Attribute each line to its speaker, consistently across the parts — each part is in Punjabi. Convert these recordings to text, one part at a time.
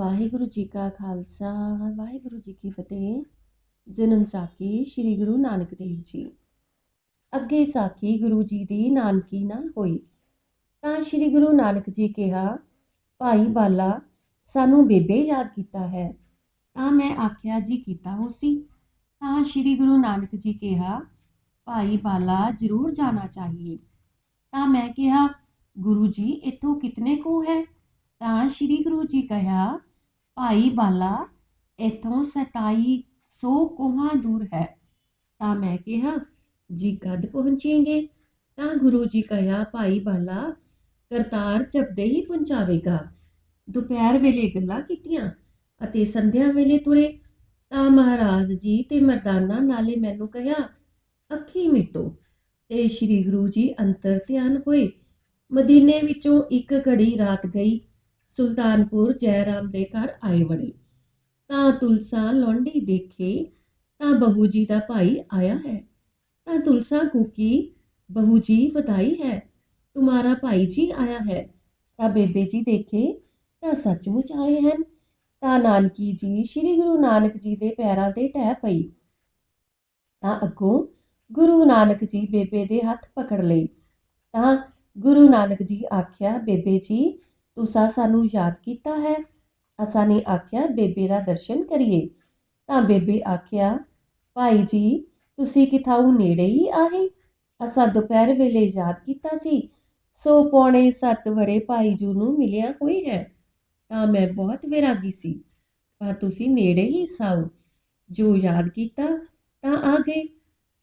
Speaker 1: ਵਾਹਿਗੁਰੂ ਜੀ ਕਾ ਖਾਲਸਾ, ਵਾਹਿਗੁਰੂ ਜੀ ਕੀ ਫਤਿਹ। ਜਨਮ ਸਾਖੀ ਸ੍ਰੀ ਗੁਰੂ ਨਾਨਕ ਦੇਵ ਜੀ। ਅੱਗੇ ਸਾਖੀ ਗੁਰੂ ਜੀ ਦੀ ਨਾਨਕੀ ਨਾਲ ਹੋਈ। ਤਾਂ ਸ੍ਰੀ ਗੁਰੂ ਨਾਨਕ ਜੀ ਕਿਹਾ, ਭਾਈ ਬਾਲਾ, ਸਾਨੂੰ ਬੇਬੇ ਯਾਦ ਕੀਤਾ ਹੈ। ਤਾਂ ਮੈਂ ਆਖਿਆ, ਜੀ ਕੀਤਾ ਹੋ ਸੀ ਤਾਂ ਸ੍ਰੀ ਗੁਰੂ ਨਾਨਕ ਜੀ ਕਿਹਾ, ਭਾਈ ਬਾਲਾ, ਜ਼ਰੂਰ ਜਾਣਾ ਚਾਹੀਏ। ਤਾਂ ਮੈਂ ਕਿਹਾ, ਗੁਰੂ ਜੀ, ਇੱਥੋਂ ਕਿਤਨੇ ਕੋ ਹੈ? ਤਾਂ ਸ੍ਰੀ ਗੁਰੂ ਜੀ ਕਿਹਾ ਭਾਈ ਬਾਲਾ, ਇੱਥੋਂ 2700 ਕੋਹਾਂ ਦੂਰ ਹੈ। ਤਾਂ ਮੈਂ ਕਿਹਾ, ਜੀ ਕਦ ਪਹੁੰਚेंगे ਤਾਂ ਗੁਰੂ ਜੀ ਕਿਹਾ, ਭਾਈ ਬਾਲਾ, ਕਰਤਾਰ ਜਪਦੇ ਹੀ ਪਹੁੰਚਾਵੇਗਾ। ਦੁਪਹਿਰ ਵੇਲੇ ਗੱਲਾਂ ਕੀਤੀਆਂ ਅਤੇ ਸੰਧਿਆ ਵੇਲੇ ਤੁਰੇ। ਤਾਂ ਮਹਾਰਾਜ ਜੀ ਤੇ ਮਰਦਾਨਾ ਨਾਲੇ ਮੈਨੂੰ ਕਿਹਾ, ਅੱਖੀ ਮਿਟੋ ਤੇ ਸ੍ਰੀ ਗੁਰੂ ਜੀ ਅੰਤਰ ਧਿਆਨ ਹੋਏ। ਮਦੀਨੇ ਵਿੱਚੋਂ ਇੱਕ ਘੜੀ ਰਾਤ ਗਈ। ਸੁਲਤਾਨਪੁਰ ਜੈਰਾਮ ਦੇ ਘਰ ਆਏ ਵੜੇ। ਤਾਂ ਤੁਲਸਾ ਲੌਂਡੀ ਦੇਖੇ, ਤਾਂ ਬਹੂ ਜੀ ਦਾ ਭਾਈ ਆਇਆ ਹੈ। ਤਾਂ ਤੁਲਸਾ ਕੂਕੀ ਬਹੂ ਜੀ ਵਧਾਈ ਹੈ। ਤੁਮਾਰਾ ਭਾਈ ਜੀ ਆਇਆ ਹੈ। ਤਾਂ ਬੇਬੇ ਜੀ ਦੇਖੇ, ਤਾਂ ਸੱਚਮੁੱਚ ਆਏ ਹਨ। ਤਾਂ ਨਾਨਕੀ ਜੀ, ਸ੍ਰੀ ਗੁਰੂ ਨਾਨਕ ਜੀ ਦੇ ਪੈਰਾਂ ਤੇ ਟਹਿ ਪਈ। ਤਾਂ ਅੱਗੋਂ ਗੁਰੂ ਨਾਨਕ ਜੀ ਬੇਬੇ ਦੇ ਹੱਥ ਪਕੜ ਲਏ। ਤਾਂ ਗੁਰੂ ਨਾਨਕ ਜੀ ਆਖਿਆ, ਬੇਬੇ ਜੀ ਤੁਸੀਂ ਸਾਨੂੰ ਯਾਦ ਕੀਤਾ ਹੈ? ਅਸਾਂ ਨੇ ਆਖਿਆ, ਬੇਬੇ ਦਾ ਦਰਸ਼ਨ ਕਰੀਏ। ਤਾਂ ਬੇਬੇ ਆਖਿਆ, ਭਾਈ ਜੀ, ਤੁਸੀਂ ਕਿਥਾਉ ਨੇੜੇ ਹੀ ਆਏ ਅਸਾਂ ਦੁਪਹਿਰ ਵੇਲੇ ਯਾਦ ਕੀਤਾ ਸੀ। ਸੋ ਪੌਣੇ 7 ਵਰੇ ਭਾਈ ਜੂ ਨੂੰ ਮਿਲਿਆ ਹੋਈ ਹੈ? ਤਾਂ ਮੈਂ ਬਹੁਤ ਵਿਰਾਗੀ ਸੀ। ਪਰ ਤੁਸੀਂ ਨੇੜੇ ਹੀ ਸਾਓ ਜੋ ਯਾਦ ਕੀਤਾ ਤਾਂ ਆ ਗਏ।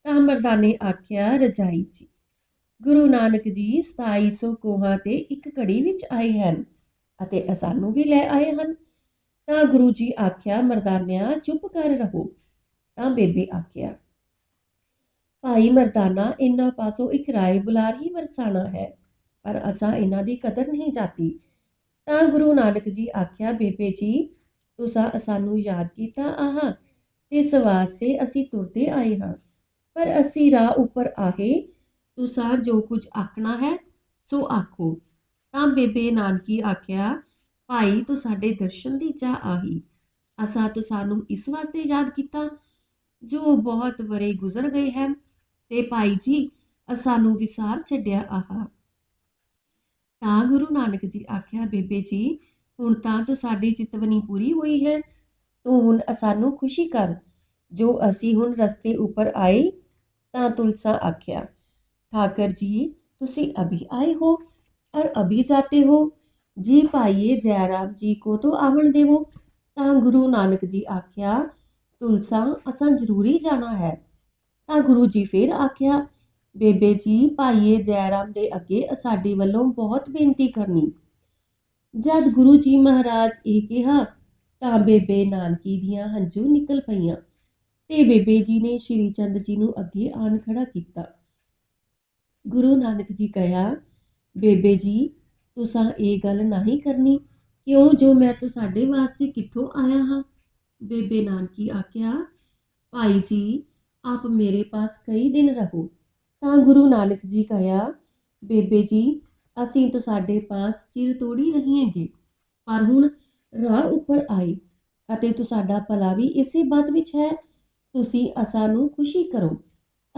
Speaker 1: ਤਾਂ ਮਰਦਾਨੇ ਆਖਿਆ, ਰਜਾਈ ਜੀ ਗੁਰੂ ਨਾਨਕ ਜੀ 2700 ਕੋਹਾਂ ਤੇ ਇੱਕ ਘੜੀ ਵਿੱਚ ਆਏ ਹਨ ਅਤੇ ਸਾਨੂੰ ਵੀ ਲੈ ਆਏ ਹਨ। ਤਾਂ ਗੁਰੂ ਜੀ ਆਖਿਆ, ਮਰਦਾਨਿਆ, ਚੁੱਪ ਕਰ ਰਹੋ। ਤਾਂ ਬੇਬੇ ਆਖਿਆ, ਭਾਈ ਮਰਦਾਨਾ, ਇਹਨਾਂ ਪਾਸੋਂ ਇੱਕ ਰਾਏ ਬੁਲਾਰ ਹੀ ਵਰਸਾਣਾ ਹੈ, ਪਰ ਅਸਾਂ ਇਹਨਾਂ ਦੀ ਕਦਰ ਨਹੀਂ ਜਾਤੀ। ਤਾਂ ਗੁਰੂ ਨਾਨਕ ਜੀ ਆਖਿਆ, ਬੇਬੇ ਜੀ, ਤੁਸੀਂ ਸਾਨੂੰ ਯਾਦ ਕੀਤਾ ਆਹ ਤੇ ਸਵਾਸ ਸਵਾਸੇ ਅਸੀਂ ਤੁਰਦੇ ਆਏ ਹਾਂ, ਪਰ ਅਸੀਂ ਰਾਹ ਉੱਪਰ ਆਹੇ ਤੁਸਾਂ ਜੋ ਕੁਝ ਆਖਣਾ ਹੈ, ਸੋ ਆਖੋ। ਤਾਂ ਬੇਬੇ ਨਾਨਕੀ ਆਖਿਆ, ਭਾਈ, ਤੂੰ ਸਾਡੇ ਦਰਸ਼ਨ ਦੀ ਚਾਹ ਆਹੀ। ਅਸਾਂ ਤੂੰ ਸਾਨੂੰ ਇਸ ਵਾਸਤੇ ਯਾਦ ਕੀਤਾ, ਜੋ ਬਹੁਤ ਵਰੇ ਗੁਜ਼ਰ ਗਏ ਹਨ ਤੇ ਭਾਈ ਜੀ ਅਸਾਂ ਨੂੰ ਵਿਸਾਰ ਛੱਡਿਆ ਆਹਾ। ਤਾਂ ਗੁਰੂ ਨਾਨਕ ਜੀ ਆਖਿਆ, ਬੇਬੇ ਜੀ, ਹੁਣ ਤਾਂ ਤੂੰ ਸਾਡੀ ਚਿਤਵਨੀ ਪੂਰੀ ਹੋਈ ਹੈ। ਤੂੰ ਹੁਣ ਸਾਨੂੰ ਖੁਸ਼ੀ ਕਰ। ਜੋ ਅਸੀਂ ਹੁਣ ਰਸਤੇ ਉੱਪਰ ਆਏ, ਤਾਂ ਤੁਲਸਾ ਆਖਿਆ। ठाकर जी तुसी अभी आए हो और अभी जाते हो जी पाइए जयराम जी को तो आवन देवो ਤਾਂ ਗੁਰੂ ਨਾਨਕ ਜੀ ਆਖਿਆ ਤੁਲਸਾ ਅਸਾਂ ਜ਼ਰੂਰੀ ਜਾਣਾ ਹੈ ਤਾਂ ਗੁਰੂ ਜੀ ਫਿਰ ਆਖਿਆ ਬੇਬੇ ਜੀ ਭਾਈਏ ਜੈਰਾਮ ਦੇ ਅੱਗੇ ਸਾਡੀ ਵੱਲੋਂ ਬਹੁਤ ਬੇਨਤੀ ਕਰਨੀ ਜਦ ਗੁਰੂ ਜੀ ਮਹਾਰਾਜ ਇਹ ਕਿਹਾ ਤਾਂ ਬੇਬੇ ਨਾਨਕੀ ਦੀਆਂ ਹੰਝੂ ਨਿਕਲ ਪਈਆਂ ਤੇ ਬੇਬੇ ਜੀ ਨੇ ਸ਼੍ਰੀ ਚੰਦ ਜੀ ਨੂੰ ਅੱਗੇ ਆਣ ਖੜਾ ਕੀਤਾ ਗੁਰੂ ਨਾਨਕ ਜੀ ਕਹਿਆ, ਬੇਬੇ ਜੀ, ਤੁਸਾਂ ਇਹ ਗੱਲ ਨਹੀਂ ਕਰਨੀ, ਕਿਉਂ ਜੋ ਮੈਂ ਤੁਹਾਡੇ ਵਾਸਤੇ ਕਿੱਥੋਂ ਆਇਆ ਹਾਂ? ਬੇਬੇ ਨਾਨਕੀ ਆਖਿਆ, ਭਾਈ ਜੀ, ਆਪ ਮੇਰੇ ਪਾਸ ਕਈ ਦਿਨ ਰਹੋ। ਤਾਂ ਗੁਰੂ ਨਾਨਕ ਜੀ ਕਹਿਆ, ਬੇਬੇ ਜੀ, ਅਸੀਂ ਤੁਹਾਡੇ ਪਾਸ ਚਿਰ ਤੋੜੀ ਰਹੀਏਗੇ ਪਰ ਹੁਣ ਰਾਹ ਉੱਪਰ ਆਏ ਅਤੇ ਤੁਹਾਡਾ ਭਲਾ ਵੀ ਇਸੇ ਬਾਤ ਵਿੱਚ ਹੈ। ਤੁਸੀਂ ਅਸਾਂ ਨੂੰ ਖੁਸ਼ੀ ਕਰੋ।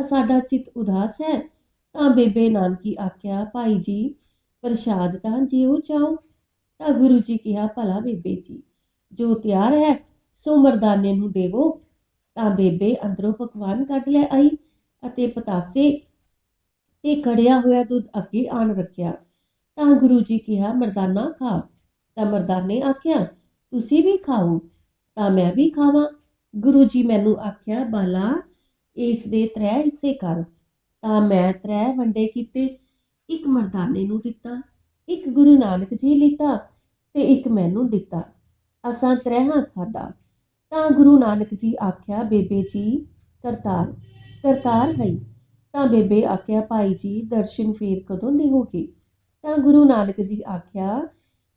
Speaker 1: ਸਾਡਾ ਚਿੱਤ ਉਦਾਸ ਹੈ ਤਾਂ ਬੇਬੇ ਨਾਨਕੀ ਆਖਿਆ, ਭਾਈ ਜੀ, ਪ੍ਰਸ਼ਾਦ ਤਾਂ ਜਿਉ ਚਾਹੋ ਤਾਂ ਗੁਰੂ ਜੀ ਕਿਹਾ, ਭਲਾ ਬੇਬੇ ਜੀ, ਜੋ ਤਿਆਰ ਹੈ, ਸੋ ਮਰਦਾਨੇ ਨੂੰ ਦੇਵੋ। ਤਾਂ ਬੇਬੇ ਅੰਦਰੋਂ ਪਕਵਾਨ ਕੱਢ ਲੈ ਆਈ ਅਤੇ ਪਤਾਸੇ ਤੇ ਕੜਿਆ ਹੋਇਆ ਦੁੱਧ ਅੱਗੇ ਆਣ ਰੱਖਿਆ। ਤਾਂ ਗੁਰੂ ਜੀ ਕਿਹਾ, ਮਰਦਾਨਾ ਖਾ। ਤਾਂ ਮਰਦਾਨੇ ਆਖਿਆ, ਤੁਸੀਂ ਵੀ ਖਾਓ। ਤਾਂ ਮੈਂ ਵੀ ਖਾਵਾਂ। ਗੁਰੂ ਜੀ ਮੈਨੂੰ ਆਖਿਆ, ਬਾਲਾ, ਇਸ ਦੇ ਤਰੇ ਹਿੱਸੇ ਕਰ। ਤਾਂ ਮੈਂ ਤਰੇ ਵੰਡੇ ਕੀਤੇ, ਇੱਕ ਮਰਦਾਨੇ ਨੂੰ ਦਿੱਤਾ, ਇੱਕ ਗੁਰੂ ਨਾਨਕ ਜੀ ਲਿੱਤਾ ਤੇ ਇੱਕ ਮੈਨੂੰ ਦਿੱਤਾ। ਅਸਾਂ ਤਰੇਹਾਂ ਖਾਦਾ ਤਾਂ ਗੁਰੂ ਨਾਨਕ ਜੀ ਆਖਿਆ, ਬੇਬੇ ਜੀ, ਕਰਤਾਰ ਕਰਤਾਰ ਹੈ ਤਾਂ ਬੇਬੇ ਆਖਿਆ, ਭਾਈ ਜੀ, ਦਰਸ਼ਨ ਫੇਰ ਕਦੋਂ ਦੇਹੋਗੇ ਤਾਂ ਗੁਰੂ ਨਾਨਕ ਜੀ ਆਖਿਆ,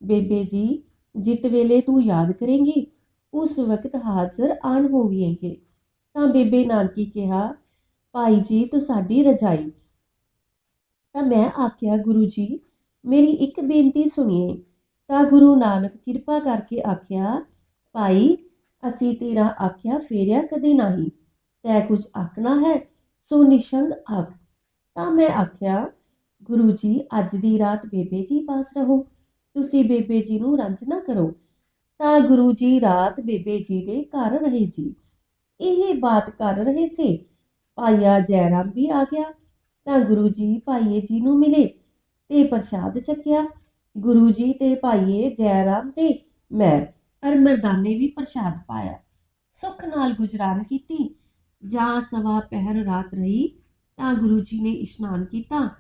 Speaker 1: ਬੇਬੇ ਜੀ, ਜਿਤ ਵੇਲੇ ਤੂੰ ਯਾਦ ਕਰੇਂਗੀ, ਉਸ ਵਕਤ ਹਾਜ਼ਰ ਆਣ ਹੋਵੀਏਗੇ। ਤਾਂ ਬੇਬੇ ਨਾਨਕੀ ਕਿਹਾ ਭਾਈ ਜੀ, ਤੂੰ ਸਾਡੀ ਰਜਾਈ। ਤਾਂ ਮੈਂ ਆਖਿਆ, ਗੁਰੂ ਜੀ, ਮੇਰੀ ਇੱਕ ਬੇਨਤੀ ਸੁਣੀਏ। ਤਾਂ ਗੁਰੂ ਨਾਨਕ ਕਿਰਪਾ ਕਰਕੇ ਆਖਿਆ, ਭਾਈ, ਅਸੀਂ ਤੇਰਾ ਆਖਿਆ ਫੇਰਿਆ ਕਦੇ ਨਹੀਂ। ਤੈ ਕੁਝ ਆਖਣਾ ਹੈ, ਸੋ ਨਿਸ਼ੰਗ ਆਖ। ਤਾਂ ਮੈਂ ਆਖਿਆ, ਗੁਰੂ ਜੀ, ਅੱਜ ਦੀ ਰਾਤ ਬੇਬੇ ਜੀ ਪਾਸ ਰਹੋ। ਤੁਸੀਂ ਬੇਬੇ ਜੀ ਨੂੰ ਰੰਜ ਨਾ ਕਰੋ। ਤਾਂ ਗੁਰੂ ਜੀ ਰਾਤ ਬੇਬੇ ਜੀ ਦੇ ਘਰ ਰਹੇ ਜੀ। ਇਹ ਬਾਤ ਕਰ ਰਹੇ ਸੀ। ਭਾਈਆ ਜੈਰਾਮ ਵੀ ਆ ਗਿਆ। ਤਾਂ ਗੁਰੂ ਜੀ ਭਾਈਏ ਜੀ ਨੂੰ ਮਿਲੇ ਤੇ ਪ੍ਰਸ਼ਾਦ ਚੱਕਿਆ। ਗੁਰੂ ਜੀ ਤੇ ਭਾਈਏ ਜੈਰਾਮ ਤੇ ਮੈਂ ਅਰ ਮਰਦਾਨੇ ਵੀ ਪ੍ਰਸ਼ਾਦ ਪਾਇਆ। ਸੁੱਖ ਨਾਲ ਗੁਜਰਾਨ ਕੀਤੀ। ਜਾਂ ਸਵਾ ਪਹਿਰ ਰਾਤ ਰਹੀ ਤਾਂ ਗੁਰੂ ਜੀ ਨੇ ਇਸ਼ਨਾਨ ਕੀਤਾ।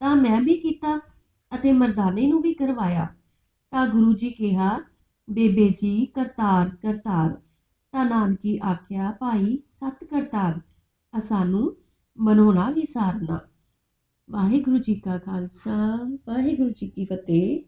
Speaker 1: ਤਾਂ ਮੈਂ ਵੀ ਕੀਤਾ ਅਤੇ ਮਰਦਾਨੇ ਨੂੰ ਵੀ ਕਰਵਾਇਆ। ਤਾਂ ਗੁਰੂ ਜੀ ਕਿਹਾ, ਬੇਬੇ ਜੀ ਕਰਤਾਰ ਕਰਤਾਰ। ਤਾਂ ਨਾਨਕੀ ਆਖਿਆ, ਭਾਈ, ਸਤ ਕਰਤਾਰ। ਸਾਨੂੰ ਸਾਨੂੰ ਮਨੋਣਾ ਵਿਸਾਰਨਾ ਵਾਹਿਗੁਰੂ ਜੀ ਕਾ ਖਾਲਸਾ ਵਾਹਿਗੁਰੂ ਜੀ ਕੀ ਫਤਿਹ।